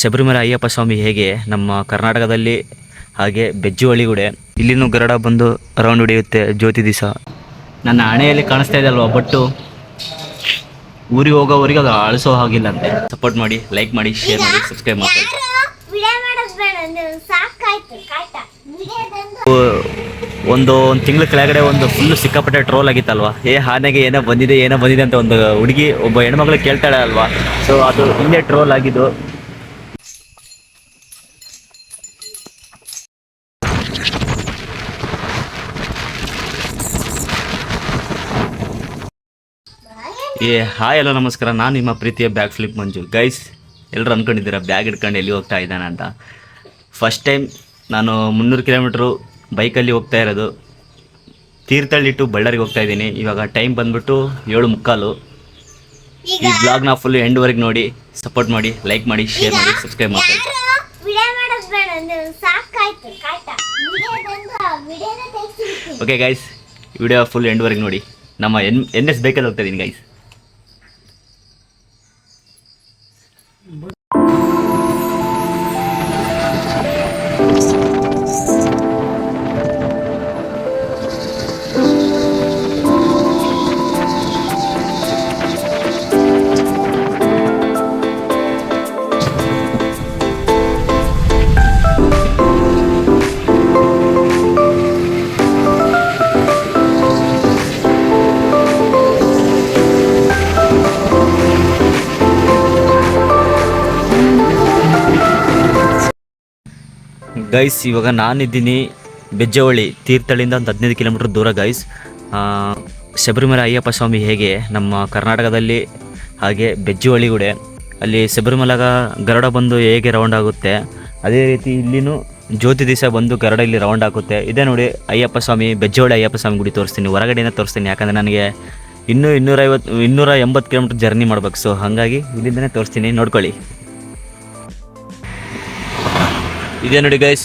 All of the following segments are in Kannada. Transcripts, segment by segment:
ಶಬರಿಮಲೆ ಅಯ್ಯಪ್ಪ ಸ್ವಾಮಿ ಹೇಗೆ ನಮ್ಮ ಕರ್ನಾಟಕದಲ್ಲಿ ಹಾಗೆ ಬೆಜ್ಜುವಳಿಗುಡೆ ಇಲ್ಲಿನೂ ಗರಡ ಬಂದು ರೌಂಡ್ ಹೊಡೆಯುತ್ತೆ ಜ್ಯೋತಿ ದಿವಸ. ನನ್ನ ಹಣೆಯಲ್ಲಿ ಕಾಣಿಸ್ತಾ ಇದೆ ಅಲ್ವಾ ಬಟ್ಟು ಊರಿಗೆ ಹೋಗೋವರಿಗೆ ಅದು ಅಳಿಸೋ ಹಾಗಿಲ್ಲ ಅಂತೆ. ಸಪೋರ್ಟ್ ಮಾಡಿ ಲೈಕ್ ಮಾಡಿ ಶೇರ್ ಮಾಡಿ ಸಬ್ಸ್ಕ್ರೈಬ್ ಮಾಡಿ ಒಂದು ಒಂದು ತಿಂಗಳ ಕೆಳಗಡೆ ಒಂದು ಫುಲ್ ಸಿಕ್ಕಾಪಟ್ಟೆ ಟ್ರೋಲ್ ಆಗಿತ್ತಲ್ವಾ? ಏ ಹಾನೆಗೆ ಏನೋ ಬಂದಿದೆ ಏನೋ ಬಂದಿದೆ ಅಂತ ಒಂದು ಹುಡುಗಿ ಒಬ್ಬ ಹೆಣ್ಮಗಳು ಕೇಳ್ತಾಳೆ ಅಲ್ವಾ? ಸೊ ಅದು ಹಿಂದೆ ಟ್ರೋಲ್ ಆಗಿದ್ದು. ಏ ಹಾಯ್ ಎಲ್ಲ ನಮಸ್ಕಾರ. ನಾನು ನಿಮ್ಮ ಪ್ರೀತಿಯ ಬ್ಯಾಗ್ ಫ್ಲಿಪ್ ಮಂಜು. ಗೈಸ್ ಎಲ್ಲರೂ ಅಂದ್ಕೊಂಡಿದ್ದೀರಾ ಬ್ಯಾಗ್ ಇಟ್ಕೊಂಡು ಎಲ್ಲಿ ಹೋಗ್ತಾ ಇದ್ದಾನೆ ಅಂತ. ಫಸ್ಟ್ ಟೈಮ್ ನಾನು ಮುನ್ನೂರು ಕಿಲೋಮೀಟ್ರು ಬೈಕಲ್ಲಿ ಹೋಗ್ತಾ ಇರೋದು. ತೀರ್ಥಳ್ಳಿಟ್ಟು ಬಳ್ಳಾರಿಗೆ ಹೋಗ್ತಾ ಇದ್ದೀನಿ. ಇವಾಗ ಟೈಮ್ ಬಂದ್ಬಿಟ್ಟು ಏಳು ಮುಕ್ಕಾಲು. ಈ ಬ್ಲಾಗ್ನ ಫುಲ್ ಎಂಡ್ವರೆಗೆ ನೋಡಿ ಸಪೋರ್ಟ್ ಮಾಡಿ ಲೈಕ್ ಮಾಡಿ ಶೇರ್ ಮಾಡಿ ಸಬ್ಸ್ಕ್ರೈಬ್ ಮಾಡಿ ಓಕೆ ಗೈಸ್ ವಿಡಿಯೋ ಫುಲ್ ಎಂಡ್ವರೆಗೆ ನೋಡಿ. ನಮ್ಮ ಎನ್ ಎನ್ ಎಸ್ ಬೇಕಲ್ಲಿ ಹೋಗ್ತಾ ಇದ್ದೀನಿ ಗೈಸ್ ಗೈಸ್ ಇವಾಗ ನಾನಿದ್ದೀನಿ ಬೆಜ್ಜವಳ್ಳಿ ತೀರ್ಥಳ್ಳಿಯಿಂದ ಒಂದು ಹದಿನೈದು ಕಿಲೋಮೀಟ್ರ್ ದೂರ ಗೈಸ್ ಶಬರಿಮಲೆ ಅಯ್ಯಪ್ಪ ಸ್ವಾಮಿ ಹೇಗೆ? ನಮ್ಮ ಕರ್ನಾಟಕದಲ್ಲಿ ಹಾಗೆ ಬೆಜ್ಜವಳ್ಳಿಗುಡೆ ಅಲ್ಲಿ ಶಬರಿಮಲೆಗ ಗರಡ ಬಂದು ಹೇಗೆ ರೌಂಡ್ ಆಗುತ್ತೆ, ಅದೇ ರೀತಿ ಇಲ್ಲಿನೂ ಜ್ಯೋತಿ ದಿವಸ ಬಂದು ಗರಡ ಇಲ್ಲಿ ರೌಂಡ್ ಹಾಕುತ್ತೆ ಇದೇ ನೋಡಿ, ಅಯ್ಯಪ್ಪ ಸ್ವಾಮಿ, ಬೆಜ್ಜವಳ್ಳಿ ಅಯ್ಯಪ್ಪ ಸ್ವಾಮಿ ಗುಡಿ ತೋರಿಸ್ತೀನಿ. ಹೊರಗಡೆಯಿಂದ ತೋರಿಸ್ತೀನಿ, ಯಾಕಂದರೆ ನನಗೆ ಇನ್ನೂ ಇನ್ನೂರೈವತ್ತು, ಇನ್ನೂರ ಎಂಬತ್ತು ಕಿಲೋಮೀಟ್ರ್ ಜರ್ನಿ ಮಾಡ್ಬೇಕು. ಸೊ ಹಾಗಾಗಿ ಇಲ್ಲಿಂದನೇ ತೋರಿಸ್ತೀನಿ, ನೋಡ್ಕೊಳ್ಳಿ. ಇದೇ ನೋಡಿ ಗೈಸ್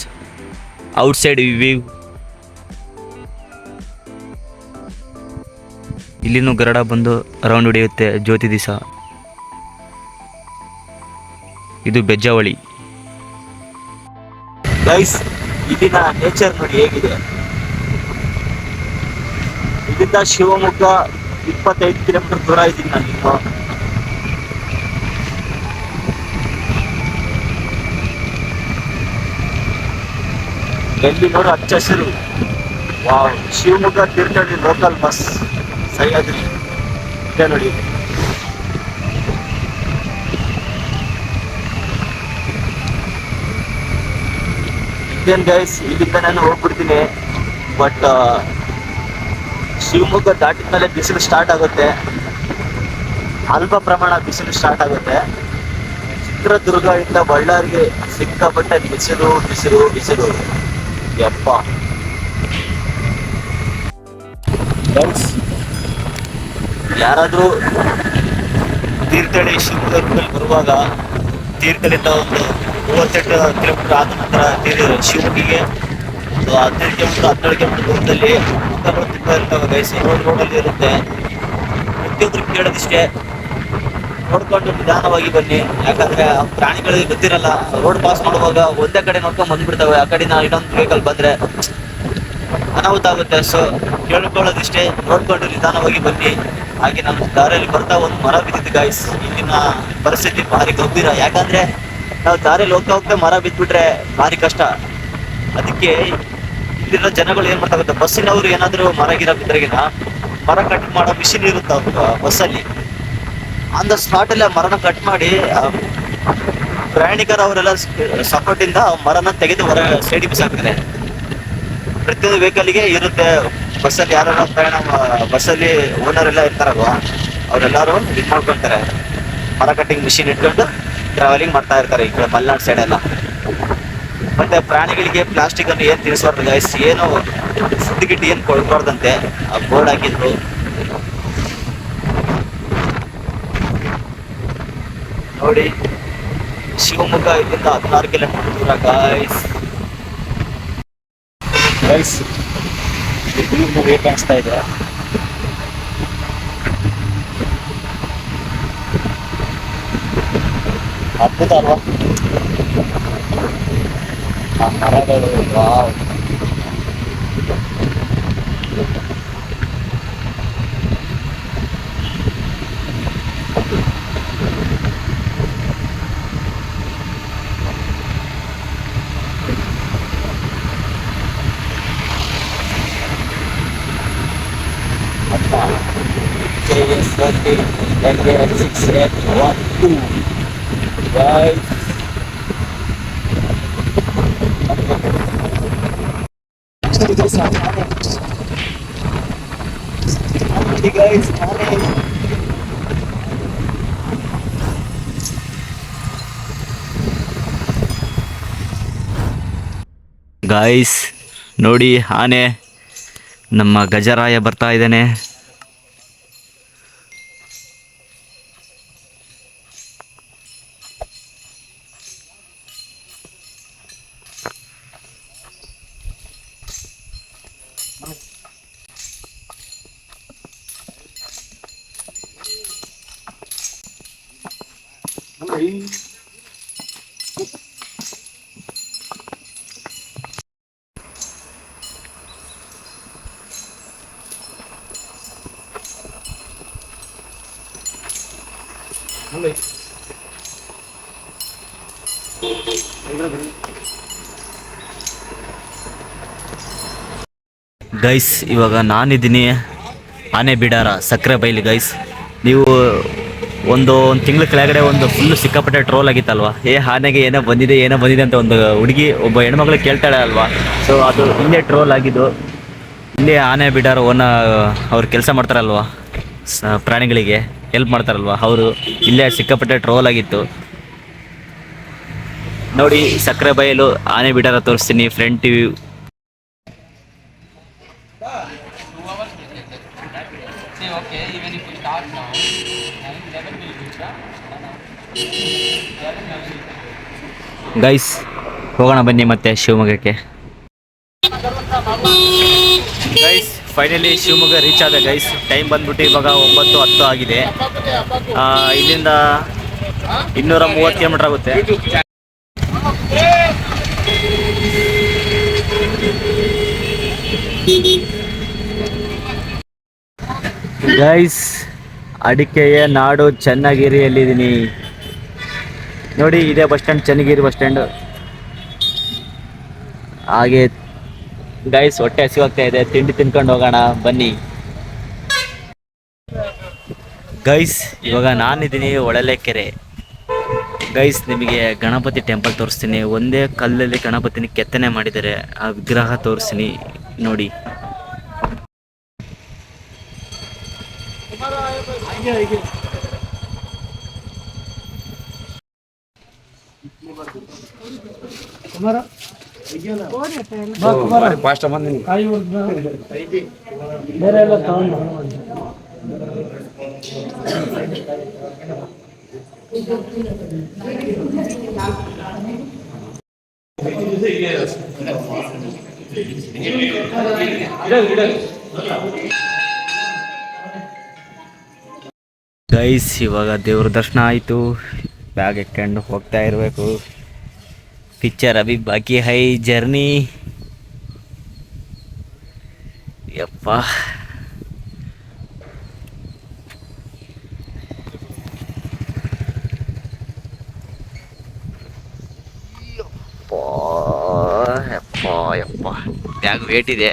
ಔಟ್ಸೈಡ್ ವ್ಯೂ ಇಲ್ಲಿನೂ ಗರಡ ಬಂದು ರೌಂಡ್ ಹೊಡೆಯುತ್ತೆ ಜ್ಯೋತಿ ದಿವಸ. ಇದು ಬೆಜ್ಜಾವಳಿ. ಗೈಸ್ ಇಲ್ಲಿನ ನೇಚರ್ ನೋಡಿ ಹೇಗಿದೆ. ಇಲ್ಲಿಂದ ಶಿವಮೊಗ್ಗ ಇಪ್ಪತ್ತೈದು ಕಿಲೋಮೀಟರ್ ದೂರ ಇದ್ದೀನಿ ನಾನು ಎಲ್ಲಿ ನೋಡು ಹಚ್ಚ ಹಸಿರು. Wow, Shivamogga Thirthahalli local bus Sahyadri ನೋಡಿ ಇದೇನ್ ಗೈಸ್ ಇಲ್ಲಿಂದ ನಾನು ಹೋಗ್ಬಿಡ್ತೀನಿ. ಬಟ್ ಶಿವಮೊಗ್ಗ ದಾಟಿದ ಮೇಲೆ ಬಿಸಿಲು ಸ್ಟಾರ್ಟ್ ಆಗುತ್ತೆ. ಅಲ್ಪ ಪ್ರಮಾಣ ಬಿಸಿಲು ಸ್ಟಾರ್ಟ್ ಆಗುತ್ತೆ. ಚಿತ್ರದುರ್ಗ ಇಂದ ಬಳ್ಳಾರಿಗೆ ಸಿಕ್ಕಾಪಟ್ಟೆ ಬಿಸಿಲು ಬಿಸಿಲು ಬಿಸಿಲು. ಯಪ್ಪ Guys, ಯಾರಾದ್ರೂ ತೀರ್ಥಹಳ್ಳಿ ಶಿವಮೊಗ್ಗದಲ್ಲಿ ಬರುವಾಗ ತೀರ್ಥಹಳ್ಳಿಯಿಂದ ಒಂದು ಮೂವತ್ತೆಂಟು ಕಿಲೋಮೀಟರ್ ಆದ ನಂತರ ತೀರ್ ಶಿವಮೊಗ್ಗಿಗೆ ಒಂದು ಹದಿನೈದು ಕಿಲೋಮೀಟರ್ ಹನ್ನೆರಡು ಕಿಲೋಮೀಟರ್ ದೂರದಲ್ಲಿ ತುಂಬ ಇರ್ತವೆ ಗೈಸ್ ರೋಡ್ ರೋಡಲ್ಲಿ ಇರುತ್ತೆ. ಪ್ರತಿಯೊಬ್ಬರು ಕೇಳೋದಿಷ್ಟೇ. ನೋಡ್ಕೊಂಡು ನಿಧಾನವಾಗಿ ಬನ್ನಿ. ಯಾಕಂದ್ರೆ ಪ್ರಾಣಿಗಳಿಗೆ ಗೊತ್ತಿರಲ್ಲ ರೋಡ್ ಪಾಸ್ ಮಾಡುವಾಗ ಒಂದೇ ಕಡೆ ನೋಡ್ಕೊಂಡು ಬಂದ್ಬಿಡ್ತಾವೆ. ಆ ಕಡೆ ನಾವು ಇನ್ನೊಂದು ವೆಹಿಕಲ್ ಬಂದ್ರೆ ಅನಾಹುತ ಆಗುತ್ತೆ ಸೊ ಕೇಳ್ಕೊಳ್ಳೋದಿಷ್ಟೇ, ನೋಡ್ಕೊಂಡು ನಿಧಾನವಾಗಿ ಬನ್ನಿ. ಹಾಗೆ ನಮ್ಮ ದಾರಿಯಲ್ಲಿ ಬರ್ತಾ ಒಂದು ಮರ ಬಿದ್ದಿದ್ದು ಗಾಯ್ಸ್ ಇಲ್ಲಿನ ಪರಿಸ್ಥಿತಿ ಭಾರಿ ಗಂಭೀರ. ಯಾಕಂದ್ರೆ ನಾವು ದಾರಿಯಲ್ಲಿ ಹೋಗ್ತಾ ಹೋಗ್ತಾ ಮರ ಬಿದ್ದ್ಬಿಟ್ರೆ ಭಾರಿ ಕಷ್ಟ. ಅದಕ್ಕೆ ಇಲ್ಲಿರೋ ಜನಗಳು ಏನ್ ಮಾಡ್ತಾ ಬಸ್ಸಿನವರು ಏನಾದ್ರು ಮರ ಗಿರ ಬಿದ್ರೆಗಿನ ಮರ ಕಟ್ ಮಾಡೋ ಮಿಷಿನ್ ಇರುತ್ತೆ ಬಸ್ಸಲ್ಲಿ? ಆನ್ ದ ಸ್ಪಾಟ್ ಅಲ್ಲಿ ಆ ಮರನ ಕಟ್ ಮಾಡಿ ಪ್ರಯಾಣಿಕರು ಅವರೆಲ್ಲ ಸಪೋರ್ಟ್ ಇಂದ ಮರನ ತೆಗೆದು ಹೊರ ಸ್ಟೇಡಿಯಂ ಬಿಸಾಕ್ತಾರೆ. ಪ್ರತಿಯೊಂದು ವೆಹಿಕಲ್ಗೆ ಇರುತ್ತೆ. ಬಸ್ಸಲ್ಲಿ ಯಾರು ಪ್ರಯಾಣ ಬಸ್ಸಲ್ಲಿ ಓನರ್ ಎಲ್ಲ ಇರ್ತಾರಲ್ವಾ, ಅವರೆಲ್ಲರೂ ಇದು ಮಾಡ್ಕೊಳ್ತಾರೆ ಮರ ಕಟ್ಟಿಂಗ್ ಮಿಷಿನ್ ಇಟ್ಕೊಂಡು ಟ್ರಾವೆಲಿಂಗ್ ಮಾಡ್ತಾ ಇರ್ತಾರೆ ಈ ಕಡೆ ಮಲೆನಾಡು ಸೈಡ್ ಎಲ್ಲ. ಮತ್ತೆ ಪ್ರಾಣಿಗಳಿಗೆ ಪ್ಲಾಸ್ಟಿಕ್ ಅನ್ನು ಏನ್ ತಿನ್ನಿಸ್ಬಾರ್ದು ಗೈಸ್ ಏನು ಫುಡ್ ಏನ್ ಕೊಡ್ಬಾರ್ದಂತೆ? ಆ ಬೋರ್ಡ್ ಹಾಕಿದ್ರು. ನೋಡಿ. ಶಿವಮೊಗ್ಗ ಇಲ್ಲಿಂದ ಹದಿನಾರು ಕಿಲೋಮೀಟರ್ ದೂರ ಗಾಯ್ಸ್ ಗೈಸ್ ಹೇಗೆ ಕಾಣಿಸ್ತಾ ಇದೆ. ಅದ್ಭುತ ಅಲ್ವಾ? ಆ ಮರಗಳು, wow. KS40 LK6812 guys guys guys ನೋಡಿ ಆನೆ ನಮ್ಮ ಗಜರಾಯ ಬರ್ತಾ ಇದ್ದಾನೆ. ಗೈಸ್ ಇವಾಗ ನಾನಿದ್ದೀನಿ ಆನೆ ಬಿಡಾರ ಸಕ್ಕರೆ ಬೈಲಿ ಗೈಸ್ ನೀವು ಒಂದು ಒಂದು ತಿಂಗಳ ಕೆಳಗಡೆ ಒಂದು ಫುಲ್ ಸಿಕ್ಕಾಪಟ್ಟೆ ಟ್ರೋಲ್ ಆಗಿತ್ತಲ್ವಾ? ಏ, ಆನೆಗೆ ಏನೋ ಬಂದಿದೆ ಏನೋ ಬಂದಿದೆ ಅಂತ ಒಂದು ಹುಡುಗಿ, ಒಬ್ಬ ಹೆಣ್ಮಗಳು ಕೇಳ್ತಾಳೆ ಅಲ್ವಾ? ಸೊ ಅದು ಇಲ್ಲೇ ಟ್ರೋಲ್ ಆಗಿದ್ದು ಇಲ್ಲೇ ಆನೆ ಬಿಡಾರ ಓನ, ಅವ್ರು ಕೆಲಸ ಮಾಡ್ತಾರಲ್ವಾ? ಪ್ರಾಣಿಗಳಿಗೆ ಹೆಲ್ಪ್ ಮಾಡ್ತಾರಲ್ವಾ? ಅವರು ಇಲ್ಲೇ ಸಿಕ್ಕಾಪಟ್ಟೆ ಟ್ರೋಲ್ ಆಗಿತ್ತು. ನೋಡಿ, ಸಕ್ಕರೆ ಬಯಲು ಆನೆ ಬಿಡಾರ ತೋರಿಸ್ತೀನಿ ಫ್ರಂಟ್ ಗೈಸ್ ಹೋಗೋಣ ಬನ್ನಿ ಮತ್ತೆ ಶಿವಮೊಗ್ಗಕ್ಕೆ. ಗೈಸ್ ಫೈನಲಿ ಶಿವಮೊಗ್ಗ ರೀಚ್ ಆದ. ಗೈಸ್ ಟೈಮ್ ಬಂದ್ಬಿಟ್ಟು ಇವಾಗ ಒಂಬತ್ತು ಹತ್ತು ಆಗಿದೆ. ಇಲ್ಲಿಂದ ಇನ್ನೂರ ಮೂವತ್ತು ಕಿಲೋಮೀಟರ್ ಆಗುತ್ತೆ. ಗೈಸ್ ಅಡಿಕೆಯ ನಾಡು ಚನ್ನಗಿರಿಯಲ್ಲಿದ್ದೀನಿ. ನೋಡಿ, ಇದೆ bus stand, Channagiri bus stand. ಹಾಗೆ ಗೈಸ್ ಹೊಟ್ಟೆ ಹಸಿವಾಗ್ತಾ ಇದೆ. ತಿಂಡಿ ತಿನ್ಕೊಂಡು ಹೋಗೋಣ, ಬನ್ನಿ. ಗೈಸ್ ಇವಾಗ ನಾನಿದ್ದೀನಿ ಒಳಲೆ ಕೆರೆ ಗೈಸ್ ನಿಮಗೆ ಗಣಪತಿ ಟೆಂಪಲ್ ತೋರಿಸ್ತೀನಿ. ಒಂದೇ ಕಲ್ಲಲ್ಲಿ ಗಣಪತಿನ ಕೆತ್ತನೆ ಮಾಡಿದ್ದಾರೆ. ಆ ವಿಗ್ರಹ ತೋರಿಸ್ತೀನಿ ನೋಡಿ. ಗೈಸ್ ಇವಾಗ ದೇವ್ರ ದರ್ಶನ ಆಯಿತು. ಬ್ಯಾಗ್ ಇಟ್ಕೊಂಡು ಹೋಗ್ತಾ ಇರಬೇಕು. ಪಿಕ್ಚರ್ अभी बाकी है जर्नी यप्पा ಯಪ್ಪ ಬ್ಯಾಗ್ ವೇಟ್ ಇದೆ.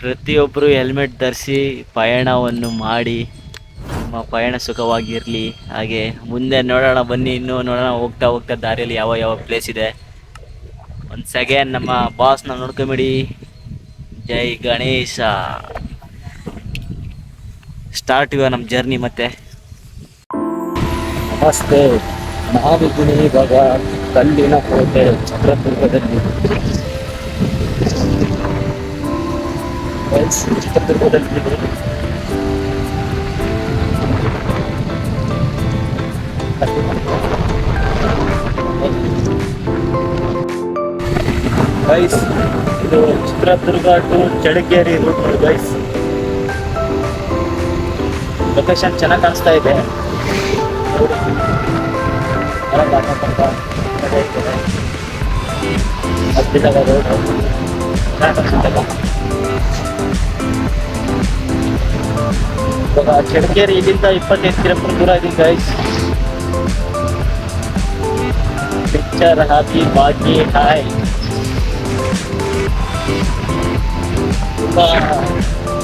ಪ್ರತಿಯೊಬ್ಬರು ಹೆಲ್ಮೆಟ್ ಧರಿಸಿ ಪಯಣವನ್ನು ಮಾಡಿ. ನಿಮ್ಮ ಪಯಣ ಸುಖವಾಗಿರಲಿ. ಹಾಗೆ ಮುಂದೆ ನೋಡೋಣ, ಬನ್ನಿ, ಇನ್ನೂ ನೋಡೋಣ, ಹೋಗ್ತಾ ಹೋಗ್ತಾ ದಾರಿಯಲ್ಲಿ ಯಾವ ಯಾವ ಪ್ಲೇಸ್ ಇದೆ. ಒಂದು ಸೆಕೆಂಡ್ ನಮ್ಮ ಬಾಸ್ನ ನೋಡ್ಕೊಂಬಿಡಿ. ಜೈ ಗಣೇಶ. ಸ್ಟಾರ್ಟ್ ಇವ ನಮ್ಮ ಜರ್ನಿ ಮತ್ತೆ. ನಮಸ್ತೆ. ನಾವಿದ್ದೀನಿ ಇವಾಗ ಕಲ್ಲಿನ ಕೋಟೆ ಚಿತ್ರದುರ್ಗದಲ್ಲಿ ಚಿತ್ರದುರ್ಗದಲ್ಲಿ ಗೈಸ್ ಇದು Chitradurga to Chalakeri route guys location ಚೆನ್ನಾಗಿ ಕಾಣಿಸ್ತಾ ಇದೆ. ನೋಡಿ. ಹೊರಗೆ ಅಕ್ಕಪಕ್ಕ ಮನೆ ಇದೆ. ಹತ್ತಿದಾಗ ರೋಡ್ ಚೆನ್ನಾಗಿ ಕಾಣಿಸುತ್ತಲ್ಲ. ಇವಾಗ ಚಡಕೇರಿ ಇಲ್ಲಿಂದ ಇಪ್ಪತ್ತೈದು ಕಿಲೋಮೀಟರ್ ದೂರ ಇದೀನಿ ಗೈಸ್ ಪಿಕ್ಚರ್ ಹಾಕಿ, ಬಾಕಿ ಹಾಯ್ ತುಂಬಾ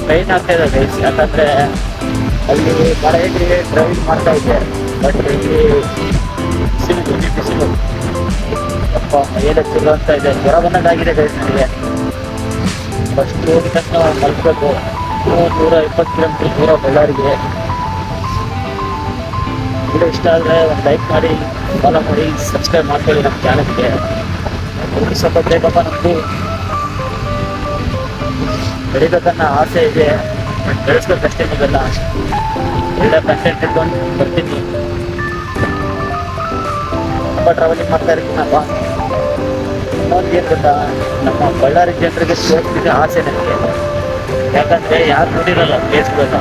ಟ್ರೈನ್ ಆಗ್ತಾ ಇದೆ ಗೈಸ್ ಯಾಕಂದ್ರೆ ಅಲ್ಲಿ ಮಳೆಯಲ್ಲಿ ಡ್ರೈವಿಂಗ್ ಮಾಡ್ತಾ ಇದ್ದೆ. ಬಟ್ ಇಲ್ಲಿ ಬಿಸಿಲು ದೊಡ್ಡ ಬಿಸಿಲು. ಅಪ್ಪ ಮೈಯೆಲ್ಲ ಚಲೋ ಅಂತ ಇದೆ. ಜ್ವರ ಬಂದಂಗಾಗಿದೆ ಗೈಸ್ ನನಗೆ. ಫಸ್ಟ್ ಹೋಗಿದ ತಕ್ಷಣ ಮಲ್ಕೋಬೇಕು ನೂರ ಇಪ್ಪತ್ತು ಕಿಲೋಮೀಟರ್ ದೂರ ಬಳ್ಳಾರಿಗೆ. ವಿಡಿಯೋ ಇಷ್ಟ ಆದರೆ ಒಂದು ಲೈಕ್ ಮಾಡಿ ಫಾಲೋ ಮಾಡಿ ಸಬ್ಸ್ಕ್ರೈಬ್ ಮಾಡ್ಕೊಳ್ಳಿ ನಮ್ಮ ಚಾನಲ್ಗೆ ಸ್ವಲ್ಪ ಬೇಕಪ್ಪ ನಮ್ಮದು ಬೆಳಿಬೇಕನ್ನೋ ಆಸೆ ಇದೆ ಬೆಳೆಸ್ಬೇಕಷ್ಟೇ ನೀವೆಲ್ಲ. ಒಳ್ಳೆ ಕಂಟೆಂಟ್ ಇಟ್ಕೊಂಡು ಬರ್ತೀನಿ. ತುಂಬ ಟ್ರಾವೆಲಿಂಗ್ ಮಾಡ್ತಾ ಇರ್ತೀನಪ್ಪ ಇನ್ನೊಂದು ಏನು ಗೊತ್ತಾ? ನಮ್ಮ ಬಳ್ಳಾರಿ ಜನರಿಗೆ ತೋರಿಸಿದ ಆಸೆ ನನಗೆ. ಯಾಕಂದ್ರೆ ಯಾರು ನೋಡಿರಲ್ಲ ಫೇಸ್ಬುಕ್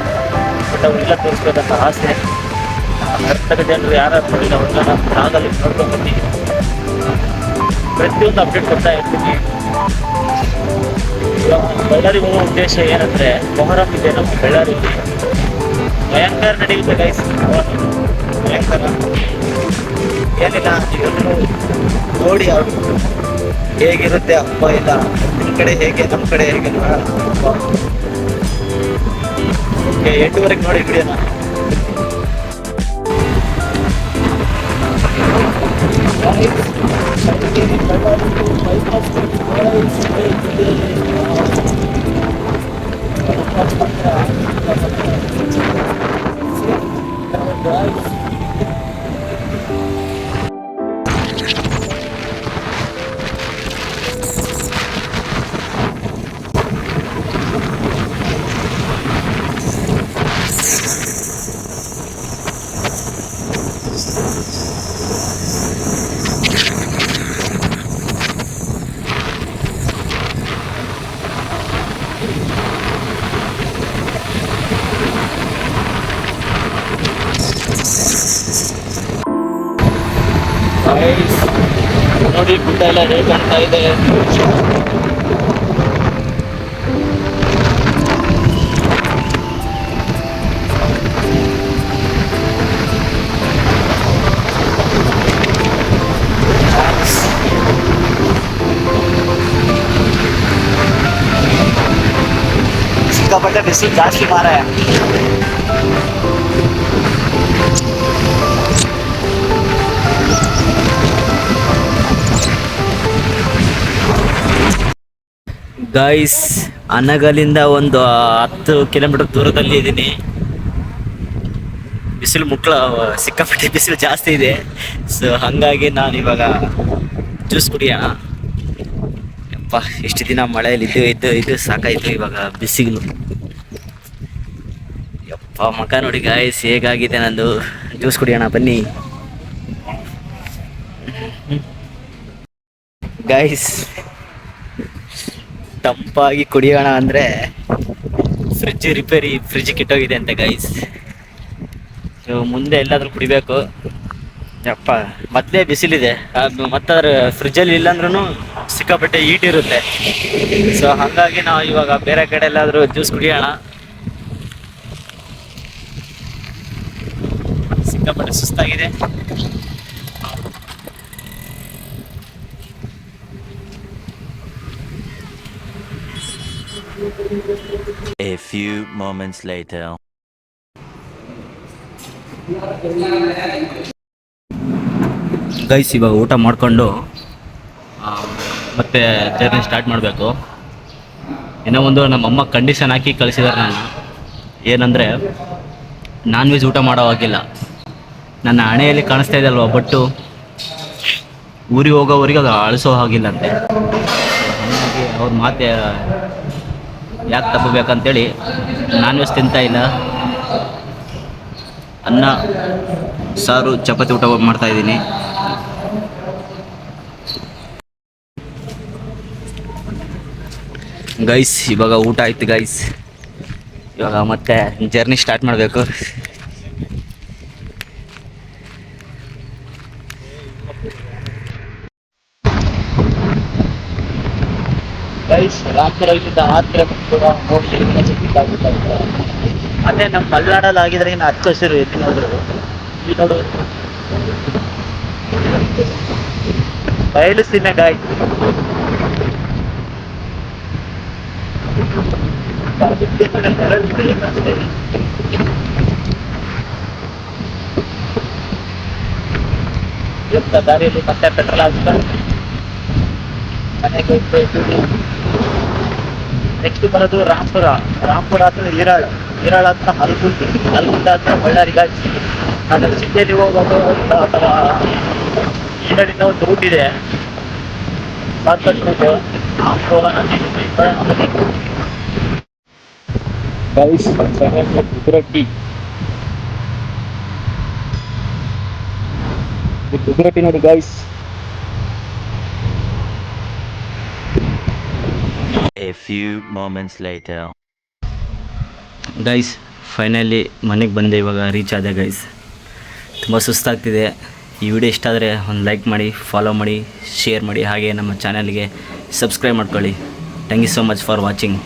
ಬಟ್ ಅವರೆಲ್ಲ ತೋರಿಸ್ಬೇಕಂತ ಆಸೆ. ಕರ್ನಾಟಕ ಜನರು ಯಾರು ನೋಡಿಲ್ಲ, ಅವ್ರನ್ನ ನಾನು ಚಾನಲಲ್ಲಿ ನೋಡ್ಕೊಂಡು ಬರ್ತೀನಿ. ಪ್ರತಿಯೊಂದು ಅಪ್ಡೇಟ್ ಕೊಡ್ತಾ ಇರ್ತೀನಿ. ಬಳ್ಳಾರಿ ಹೋಗೋ ಉದ್ದೇಶ ಏನಂದ್ರೆ, ಮೊಹರಂ ಇದೆ ನಮ್ಮ ಬಳ್ಳಾರಿ ಭಯಂಕರ ನಡೆಯುತ್ತೆ ಗೈಸ್ ಭಯಂಕರ. ಏನಿಲ್ಲ, ಇದನ್ನು ನೋಡಿ ಅವ್ರು ಹೇಗಿರುತ್ತೆ ಹಬ್ಬ ಇಲ್ಲ ನಿಮ್ಮ ಕಡೆ ಹೇಗೆ ನಮ್ಮ ಕಡೆ ಹೇಗೆ ನೋಡೋಣ. ಓಕೆ, ಎಂಟುವರೆಗೆ ನೋಡಿ Thank you. Guys, ನೋಡಿ ಗುಡ್ಡ ಎಲ್ಲ ಹೇಗೆ ಕಾಣ್ತಾ ಇದೆ ಸಿಕ್ಕಾಪಟ್ಟೆ ಬಿಸಿಲು ಜಾಸ್ತಿ ಮಾರಾಯ ಗೈಸ್ ಅನಗಲಿಂದ ಒಂದು ಹತ್ತು ಕಿಲೋಮೀಟರ್ ದೂರದಲ್ಲಿ ಇದ್ದೀನಿ. ಬಿಸಿಲು ಮುಕ್ಳ, ಸಿಕ್ಕಾಪಟ್ಟೆ ಬಿಸಿಲು ಜಾಸ್ತಿ ಇದೆ. ಸೊ ಹಾಗಾಗಿ ನಾನು ಇವಾಗ ಜ್ಯೂಸ್ ಕುಡಿಯೋಣ. ಯಪ್ಪ, ಇಷ್ಟು ದಿನ ಮಳೆಯಲ್ಲಿ ಇದ್ದು ಇದ್ದು ಇದ್ದು ಸಾಕಾಯಿತು ಇವಾಗ ಬಿಸಿಲು. ಯಪ್ಪ ಮಕ ನೋಡಿ ಗಾಯ್ಸ್ ಹೇಗಾಗಿದೆ ನಂದು? ಜ್ಯೂಸ್ ಕುಡಿಯೋಣ, ಬನ್ನಿ. ಗೈಸ್ ತಂಪಾಗಿ ಕುಡಿಯೋಣ ಅಂದರೆ ಫ್ರಿಜ್ ರಿಪೇರಿ ಫ್ರಿಜ್ ಕಿಟ್ಟೋಗಿದೆ ಅಂತ ಗೈಸ್ ಮುಂದೆ ಎಲ್ಲಾದರೂ ಕುಡಿಬೇಕು. ಯಪ್ಪ, ಮೊದಲೇ ಬಿಸಿಲಿದೆ. ಫ್ರಿಜ್ ಫ್ರಿಜ್ಜಲ್ಲಿ ಇಲ್ಲಾಂದ್ರೂ ಸಿಕ್ಕಾಪಟ್ಟೆ ಈಟ್ ಇರುತ್ತೆ. ಸೊ ಹಾಗಾಗಿ ನಾವು ಇವಾಗ ಬೇರೆ ಕಡೆ ಎಲ್ಲಾದರೂ ಜ್ಯೂಸ್ ಕುಡಿಯೋಣ. ಸಿಕ್ಕಾಪಟ್ಟೆ ಸುಸ್ತಾಗಿದೆ. A few moments later. Guys ಇವಾಗ ಊಟ ಮಾಡಿಕೊಂಡು ಮತ್ತೆ ಜರ್ನಿ ಸ್ಟಾರ್ಟ್ ಮಾಡಬೇಕು. ಏನೋ ಒಂದು ನಮ್ಮಮ್ಮ ಕಂಡೀಷನ್ ಹಾಕಿ ಕಳಿಸಿದಾರೆ ನಾನು ಏನಂದರೆ ನಾನ್ ವೆಜ್ ಊಟ ಮಾಡೋ ಹಾಗಿಲ್ಲ. ನನ್ನ ಹಣೆಯಲ್ಲಿ ಕಾಣಿಸ್ತಾ ಇದೆ ಅಲ್ವಾ ಬಟ್ಟು ಊರಿಗೆ ಹೋಗೋವರೆಗೆ ಅದು ಅಳಿಸೋ ಹಾಗಿಲ್ಲಂತೆ ಹಾಗಾಗಿ ಅವ್ರ ಮಾತೆ ಯಾಕೆ ತಗೋಬೇಕಂತೇಳಿ ನಾನ್ ವೆಜ್ ತಿಂತಾ ಇಲ್ಲ. ಅನ್ನ, ಸಾರು, ಚಪಾತಿ ಊಟ ಮಾಡ್ತಾ ಇದ್ದೀನಿ. ಗೈಸ್ ಇವಾಗ ಊಟ ಆಯ್ತು ಗೈಸ್ ಇವಾಗ ಮತ್ತೆ ಜರ್ನಿ ಸ್ಟಾರ್ಟ್ ಮಾಡಬೇಕು. ಗೈಸ್ ರಾಮಪುರದಿಂದ ಕೂಡ ಹೋಗಿ ಅದೇ ನಮ್ಮ ಮಲೆನಾಡಲ್ಲಿ ಆಗಿದ್ರೆ ಇನ್ನು ಹತ್ತು ಹಸಿರು ಎತ್ತಿ ನೋಡಿದ್ರು. ಈ ನೋಡು. ಬಯಲು ಸೀಮೆ ಗಾಯ ಎಂತ ದಾರಿಯಲ್ಲಿ ಮತ್ತೆ ಪೆಟ್ರೋಲ್ ಹಾಕ್ತಾರೆ ನೆಕ್ಸ್ಟ್ ಬರೋದು ರಾಮ್ಪುರ. ರಾಮ್ಪುರ ಹತ್ರ ಈರಾಳ ಈರಾಳ ಹತ್ರ ಹಲ್ಗುಂದಿ ಹಲ್ಗುಂದ ಹತ್ರ ಬಳ್ಳಾರಿ ಗಾಜಿ ಅದರ ಸಿಟಿಯಲ್ಲಿ ಹೋಗೋದು ಅಥವಾ ಒಂದು ರೂಟ್ ಇದೆ shortcut route Few moments later. Guys finally ಮನೆಗೆ ಬಂದೆ ಇವಾಗ ರೀಚ್ ಆದೆ ಗೈಸ್ ತುಂಬ ಸುಸ್ತಾಗ್ತಿದೆ. ಈ ವಿಡಿಯೋ ಇಷ್ಟ ಆದರೆ ಒಂದು ಲೈಕ್ ಮಾಡಿ ಫಾಲೋ ಮಾಡಿ ಶೇರ್ ಮಾಡಿ, ಹಾಗೆ ನಮ್ಮ ಚಾನಲ್ಗೆ ಸಬ್ಸ್ಕ್ರೈಬ್ ಮಾಡ್ಕೊಳ್ಳಿ. Thank you so much for watching